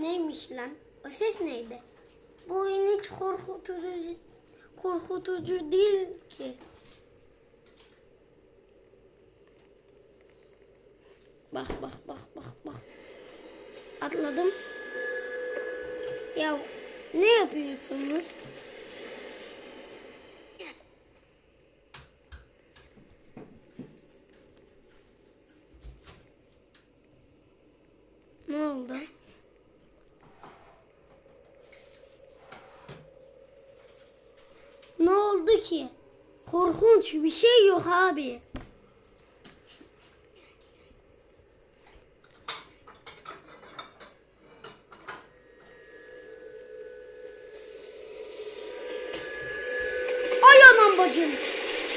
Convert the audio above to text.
neymiş lan? O ses neydi? Bu oyun hiç korkutucu korkutucu değil ki. Bak bak bak bak bak. Atladım. Ya ne yapıyorsunuz? Ne oldu? oldu ki? Korkunç bir şey yok abi. Ay anam bacım.